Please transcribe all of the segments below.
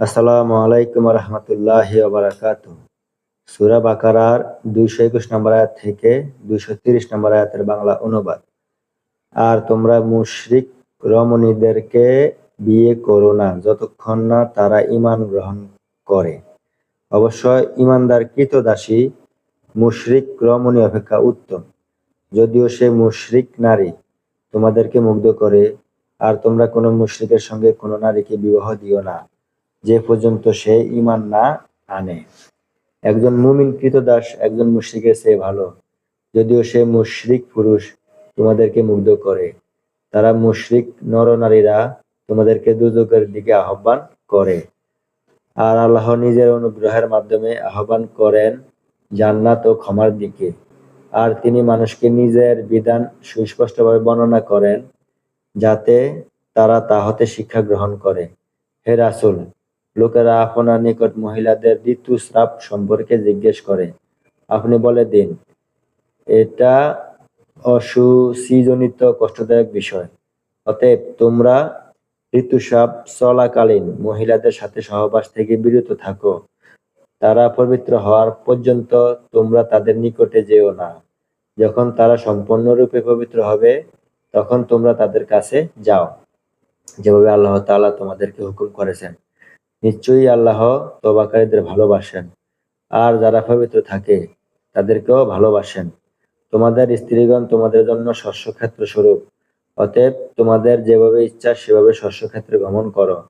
আসসালামু আলাইকুম রহমতুল্লাহ বারাকাত সুরা বাকারার দুইশো একুশ নম্বর আয়াত থেকে দুইশো তিরিশ নম্বর আয়াতের বাংলা অনুবাদ। আর তোমরা মুশরিক রমণীদেরকে বিয়ে করো না যতক্ষণ না তারা ইমান গ্রহণ করে। অবশ্য ইমানদার কৃতদাসী মুশরিক রমণী অপেক্ষা উত্তম। যদিও সে মুশরিক নারী, তোমাদেরকে মুগ্ধ করে। আর তোমরা কোনো মুশরিকের সঙ্গে কোনো নারীকে বিবাহ দিও না। যে পর্যন্ত সে ইমান না আনে। একজন মুমিন কৃতদাস, একজন মুশরিকের চেয়ে ভালো। যদিও সে মুশরিক পুরুষ, তোমাদেরকে মুগ্ধ করে। তারা মুশরিক নরনারীরা তোমাদেরকে দুযোগের দিকে আহ্বান করে। আর আল্লাহ নিজের অনুগ্রহের মাধ্যমে আহ্বান করেন জান্নাত ও ক্ষমার দিকে। আর তিনি মানুষকে নিজের বিধান সুস্পষ্টভাবে বর্ণনা করেন, যাতে তারা তা হতে শিক্ষা গ্রহণ করে। হে রাসুল লোকেরা আপনার নিকট মহিলাদের ঋতুস্রাব সম্পর্কে জিজ্ঞেস করে। আপনি বলে দিন, এটা অসুসিজনিত কষ্টদায়ক বিষয়। অতএব তোমরা ঋতুস্রাব চলাকালীন মহিলাদের সাথে সহবাস থেকে বিরত থাকো। তারা পবিত্র হওয়ার পর্যন্ত তোমরা তাদের নিকটে যেও না। যখন তারা সম্পূর্ণরূপে পবিত্র হবে, তখন তোমরা তাদের কাছে যাও। যেভাবে আল্লাহ তাআলা তোমাদেরকে হুকুম করেছেন। নিশ্চয়ই আল্লাহ তবাকারীদের ভালোবাসেন। আর যারা পবিত্র থাকে, তাদেরকেও ভালোবাসেন। তোমাদের স্ত্রীগণ তোমাদের জন্য শস্যক্ষেত্র স্বরূপ। অতএব তোমাদের যেভাবে ইচ্ছা, সেভাবে শস্যক্ষেত্রে গমন করো।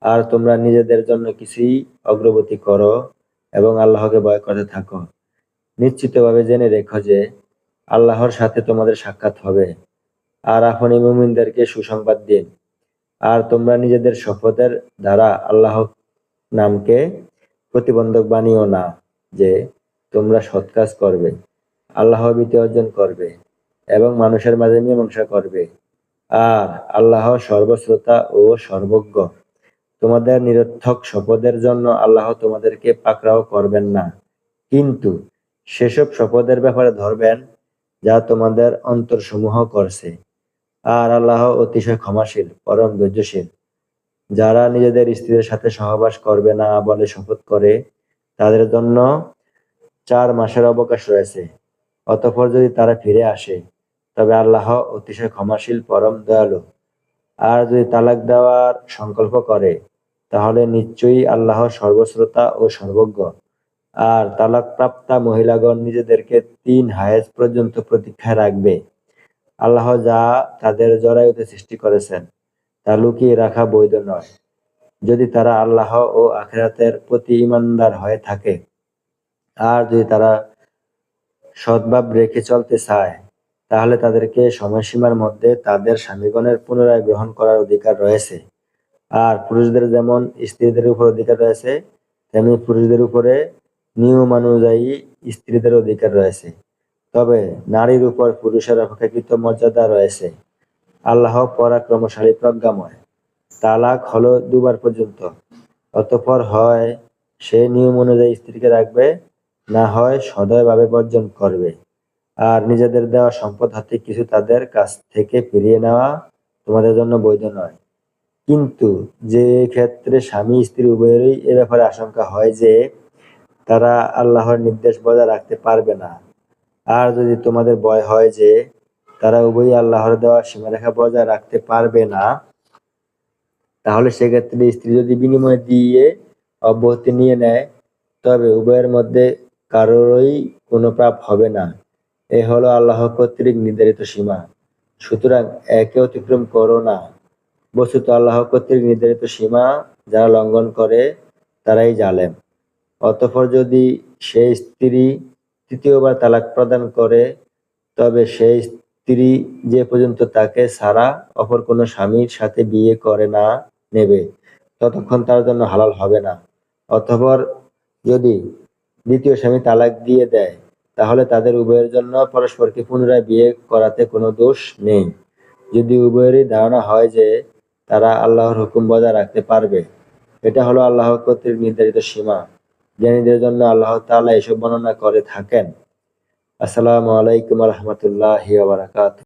আর তোমরা নিজেদের জন্য কিছুই অগ্রগতি করো এবং আল্লাহকে ভয় করতে থাকো। নিশ্চিতভাবে জেনে রেখো যে আল্লাহর সাথে তোমাদের সাক্ষাৎ হবে। আর আপনি মুমিনদেরকে সুসংবাদ দিন। আর তোমরা নিজেদের শপথের দ্বারা আল্লাহ নামকে প্রতিবন্ধক বানিও না যে তোমরা সৎ কাজ করবে, আল্লাহ ভীতি অর্জন করবে এবং মানুষের মাঝে মীমাংসা করবে। আর আল্লাহ সর্বশ্রোতা ও সর্বজ্ঞ। তোমাদের নিরর্থক শপথের জন্য আল্লাহ তোমাদেরকে পাকড়াও করবেন না। কিন্তু সেসব শপথের ব্যাপারে ধরবেন যা তোমাদের অন্তরসমূহ করছে। আর আল্লাহ অতিশয় ক্ষমাশীল, পরম ধৈর্যশীল। যারা নিজেদের স্ত্রীদের সাথে সহবাস করবে না বলে শপথ করে, তাদের জন্য চার মাসের অবকাশ রয়েছে। অতঃপর যদি তারা ফিরে আসে, তবে আল্লাহ অতিশয় ক্ষমাশীল, পরম দয়ালু। আর যদি তালাক দেওয়ার সংকল্প করে, তাহলে নিশ্চয়ই আল্লাহ সর্বশ্রোতা ও সর্বজ্ঞ। আর তালাক প্রাপ্তা মহিলাগণ নিজেদেরকে তিন হায়েজ পর্যন্ত প্রতীক্ষায় রাখবে। আল্লাহ যা তাদের জরায়ুতে সৃষ্টি করেছেন, তা লুকিয়ে রাখা বৈধ নয়। যদি তারা আল্লাহ ও আখেরাতের প্রতি ইমানদার হয়ে থাকে, আর যদি তারা সদ্ভাব রেখে চলতে চায়, তাহলে তাদেরকে সময়সীমার মধ্যে তাদের স্বামীগণের পুনরায় গ্রহণ করার অধিকার রয়েছে। আর পুরুষদের যেমন স্ত্রীদের উপর অধিকার রয়েছে, তেমনি পুরুষদের উপরে নিয়ম অনুযায়ী স্ত্রীদের অধিকার রয়েছে। তবে নারীর উপর পুরুষের অপেক্ষাকৃত মর্যাদা রয়েছে। আল্লাহ পরাক্রমশালী প্রজ্ঞাময়। তালাক হলো দুবার পর্যন্ত। অতঃপর হয়, সে নিয়ম অনুযায়ী স্ত্রীকে রাখবে, না হয় সদয়ভাবে বর্জন করবে। আর নিজেদের দেওয়া সম্পদ হাতে কিছু তাদের কাছ থেকে ফিরিয়ে নেওয়া তোমাদের জন্য বৈধ নয়। কিন্তু যে ক্ষেত্রে স্বামী স্ত্রী উভয়েরই এ ব্যাপারে আশঙ্কা হয় যে, তারা আল্লাহর নির্দেশ বজায় রাখতে পারবে না। আর যদি তোমাদের ভয় হয় যে তারা উভয়ই আল্লাহর দেওয়া সীমারেখা বজায় রাখতে পারবে না, তাহলে সেক্ষেত্রে স্ত্রী যদি বিনিময় দিয়ে অব্যাহতি নিয়ে নেয়, তবে উভয়ের মধ্যে কারোরই কোনো পাপ হবে না। এ হলো আল্লাহ কর্তৃক নির্ধারিত সীমা। সুতরাং একে অতিক্রম করো না। বস্তুত আল্লাহ কর্তৃক নির্ধারিত সীমা যারা লঙ্ঘন করে, তারাই জালেম। অতঃপর যদি সেই স্ত্রী তৃতীয়বার তালাক প্রদান করে, তবে সেই স্ত্রী যে পর্যন্ত তাকে ছাড়া অপর কোনো স্বামীর সাথে বিয়ে করে না নেবে, ততক্ষণ তার জন্য হালাল হবে না। অতঃপর যদি দ্বিতীয় স্বামী তালাক দিয়ে দেয়, তাহলে তাদের উভয়ের জন্য পরস্পরকে পুনরায় বিয়ে করাতে কোনো দোষ নেই। যদি উভয়েরই ধারণা হয় যে তারা আল্লাহর হুকুম বজায় রাখতে পারবে, এটা হলো আল্লাহ কর্তৃক নির্ধারিত সীমা। জ্ঞানীদের জন্য আল্লাহ তালা এসব বর্ণনা করে থাকেন। আসসালামু আলাইকুম রহমতুল্লাহ বারাকাত